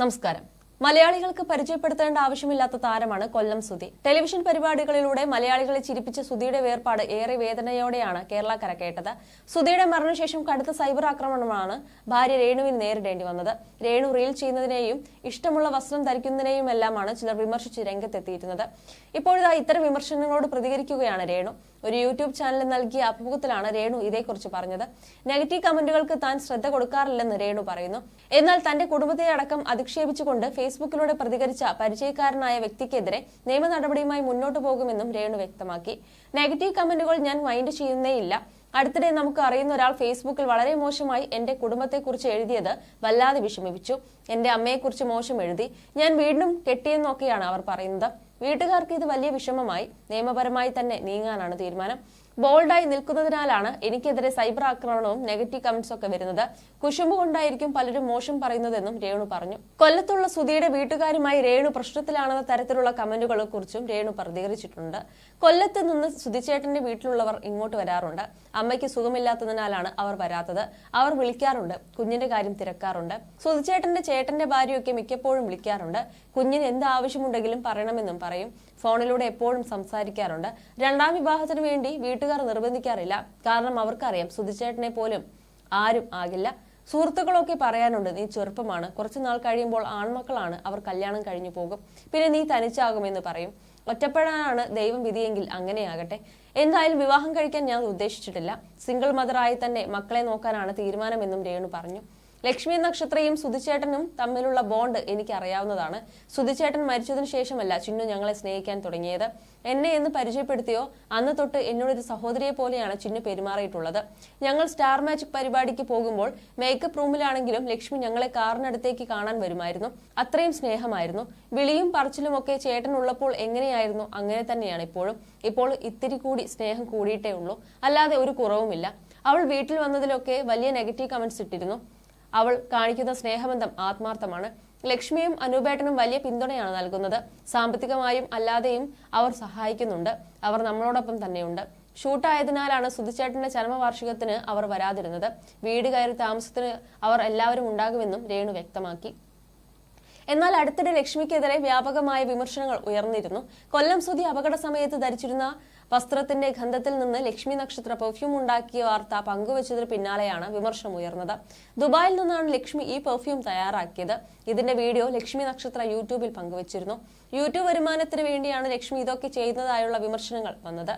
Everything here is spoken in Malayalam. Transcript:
നമസ്കാരം. മലയാളികൾക്ക് പരിചയപ്പെടുത്തേണ്ട ആവശ്യമില്ലാത്ത താരമാണ് കൊല്ലം സുധി. ടെലിവിഷൻ പരിപാടികളിലൂടെ മലയാളികളെ ചിരിപ്പിച്ച സുധിയുടെ വേർപാട് ഏറെ വേദനയോടെയാണ് കേരള കരക്കേട്ടത് സുധിയുടെ മരണശേഷം കടുത്ത സൈബർ ആക്രമണമാണ് ഭാര്യ രേണുവിന് നേരിടേണ്ടി വന്നത്. രേണു റീൽ ചെയ്യുന്നതിനെയും ഇഷ്ടമുള്ള വസ്ത്രം ധരിക്കുന്നതിനെയുമെല്ലാമാണ് ചിലർ വിമർശിച്ച് രംഗത്തെത്തിയിരുന്നത്. ഇപ്പോഴിതാ ഇത്തരം വിമർശനങ്ങളോട് പ്രതികരിക്കുകയാണ് രേണു. ഒരു യൂട്യൂബ് ചാനലിൽ നൽകിയ അഭിമുഖത്തിലാണ് രേണു ഇതേക്കുറിച്ച് പറഞ്ഞത്. നെഗറ്റീവ് കമന്റുകൾക്ക് താൻ ശ്രദ്ധ കൊടുക്കാറില്ലെന്ന് രേണു പറയുന്നു. എന്നാൽ തന്റെ കുടുംബത്തെ അടക്കം അധിക്ഷേപിച്ചുകൊണ്ട് ഫേസ്ബുക്കിലൂടെ പ്രതികരിച്ച പരിചയക്കാരനായ വ്യക്തിക്കെതിരെ നിയമ നടപടിയുമായി മുന്നോട്ടു പോകുമെന്നും രേണു വ്യക്തമാക്കി. നെഗറ്റീവ് കമന്റുകൾ ഞാൻ മൈൻഡ് ചെയ്യുന്നേയില്ല അടുത്തിടെ നമുക്ക് അറിയുന്ന ഒരാൾ ഫേസ്ബുക്കിൽ വളരെ മോശമായി എന്റെ കുടുംബത്തെക്കുറിച്ച് എഴുതിയത് വല്ലാതെ വിഷമിപ്പിച്ചു. എന്റെ അമ്മയെക്കുറിച്ച് മോശം എഴുതി. ഞാൻ വീണ്ടും കെട്ടിയെന്നൊക്കെയാണ് അവർ പറയുന്നത്. വീട്ടുകാർക്ക് ഇത് വലിയ വിഷമമായി. നിയമപരമായി തന്നെ നീങ്ങാനാണ് തീരുമാനം. ബോൾഡായി നിൽക്കുന്നതിനാലാണ് എനിക്കെതിരെ സൈബർ ആക്രമണവും നെഗറ്റീവ് കമന്റ്സ് ഒക്കെ വരുന്നത്. കുശുമ്പ് കൊണ്ടായിരിക്കും പലരും മോശം പറയുന്നതെന്നും രേണു പറഞ്ഞു. കൊല്ലത്തുള്ള സുധിയുടെ വീട്ടുകാരുമായി രേണു പ്രശ്നത്തിലാണെന്ന തരത്തിലുള്ള കമന്റുകളെ കുറിച്ചും രേണു പ്രതികരിച്ചിട്ടുണ്ട്. കൊല്ലത്ത് നിന്ന് സുധിച്ചേട്ടന്റെ വീട്ടിലുള്ളവർ ഇങ്ങോട്ട് വരാറുണ്ട്. അമ്മയ്ക്ക് സുഖമില്ലാത്തതിനാലാണ് അവർ വരാത്തത്. അവർ വിളിക്കാറുണ്ട്. കുഞ്ഞിന്റെ കാര്യം തിരക്കാറുണ്ട്. സുധിച്ചേട്ടന്റെ ചേട്ടന്റെ ഭാര്യയൊക്കെ മിക്കപ്പോഴും വിളിക്കാറുണ്ട്. കുഞ്ഞിന് എന്ത് ആവശ്യമുണ്ടെങ്കിലും പറയണമെന്നും പറയും. ഫോണിലൂടെ എപ്പോഴും സംസാരിക്കാറുണ്ട്. രണ്ടാം വിവാഹത്തിന് വേണ്ടി വീട്ടുകാർ നിർബന്ധിക്കാറില്ല. കാരണം അവർക്കറിയാം സുധിച്ചേട്ടനെ പോലും ആരും ആകില്ല. സുഹൃത്തുക്കളൊക്കെ പറയാനുണ്ട് നീ ചെറുപ്പമാണ്. കുറച്ചു നാൾ കഴിയുമ്പോൾ ആൺമക്കളാണ്. അവർ കല്യാണം കഴിഞ്ഞു പോകും. പിന്നെ നീ തനിച്ചാകുമെന്ന് പറയും. ഒറ്റപ്പെടാനാണ് ദൈവം വിധിയെങ്കിൽ അങ്ങനെയാകട്ടെ. എന്തായാലും വിവാഹം കഴിക്കാൻ ഞാൻ ഉദ്ദേശിച്ചിട്ടില്ല. സിംഗിൾ മദറായി തന്നെ മക്കളെ നോക്കാനാണ് തീരുമാനമെന്നും രേണു പറഞ്ഞു. ലക്ഷ്മി നക്ഷത്രയും സുധിച്ചേട്ടനും തമ്മിലുള്ള ബോണ്ട് എനിക്ക് അറിയാവുന്നതാണ് സുധിച്ചേട്ടൻ മരിച്ചതിന് ശേഷമല്ല ചിന്നു ഞങ്ങളെ സ്നേഹിക്കാൻ തുടങ്ങിയത്. എന്നെ എന്ന് പരിചയപ്പെടുത്തിയോ അന്ന് തൊട്ട് എന്നോടൊരു സഹോദരിയെ പോലെയാണ് ചിന്നു പെരുമാറിയിട്ടുള്ളത്. ഞങ്ങൾ സ്റ്റാർ മാജിക് പരിപാടിക്ക് പോകുമ്പോൾ മേക്കപ്പ് റൂമിലാണെങ്കിലും ലക്ഷ്മി ഞങ്ങളെ കാറിനടുത്തേക്ക് കാണാൻ വരുമായിരുന്നു. അത്രയും സ്നേഹമായിരുന്നു. വിളിയും പറച്ചിലും ഒക്കെ ചേട്ടൻ ഉള്ളപ്പോൾ എങ്ങനെയായിരുന്നു? അങ്ങനെ തന്നെയാണ് ഇപ്പോഴും. ഇപ്പോൾ ഇത്തിരി കൂടി സ്നേഹം കൂടിയിട്ടേ ഉള്ളൂ. അല്ലാതെ ഒരു കുറവുമില്ല. അവൾ വീട്ടിൽ വന്നതിലൊക്കെ വലിയ നെഗറ്റീവ് കമന്റ്സ് ഇട്ടിരുന്നു. അവൾ കാണിക്കുന്ന സ്നേഹബന്ധം ആത്മാർത്ഥമാണ്. ലക്ഷ്മിയും അനൂപേട്ടനും വലിയ പിന്തുണയാണ് നൽകുന്നത്. സാമ്പത്തികമായും അല്ലാതെയും അവർ സഹായിക്കുന്നുണ്ട്. അവർ നമ്മളോടൊപ്പം തന്നെയുണ്ട്. ഷൂട്ടായതിനാലാണ് സുധിച്ചേട്ടന്റെ ചരമവാർഷികത്തിന് അവർ വരാതിരുന്നത്. വീട് കയറി താമസത്തിന് അവർ എല്ലാവരും ഉണ്ടാകുമെന്നും രേണു വ്യക്തമാക്കി. എന്നാൽ അടുത്തിടെ ലക്ഷ്മിക്കെതിരെ വ്യാപകമായ വിമർശനങ്ങൾ ഉയർന്നിരുന്നു. കൊല്ലം സുതി അപകട സമയത്ത് ധരിച്ചിരുന്ന വസ്ത്രത്തിന്റെ ഗന്ധത്തിൽ നിന്ന് ലക്ഷ്മി നക്ഷത്ര പെർഫ്യൂം ഉണ്ടാക്കിയ വാർത്ത പങ്കുവച്ചതിന് പിന്നാലെയാണ് വിമർശനം ഉയർന്നത്. ദുബായിൽ നിന്നാണ് ലക്ഷ്മി ഈ പെർഫ്യൂം തയ്യാറാക്കിയത്. ഇതിന്റെ വീഡിയോ ലക്ഷ്മി നക്ഷത്ര യൂട്യൂബിൽ പങ്കുവച്ചിരുന്നു. യൂട്യൂബ് വരുമാനത്തിന് വേണ്ടിയാണ് ലക്ഷ്മി ഇതൊക്കെ ചെയ്യുന്നതായുള്ള വിമർശനങ്ങൾ വന്നത്.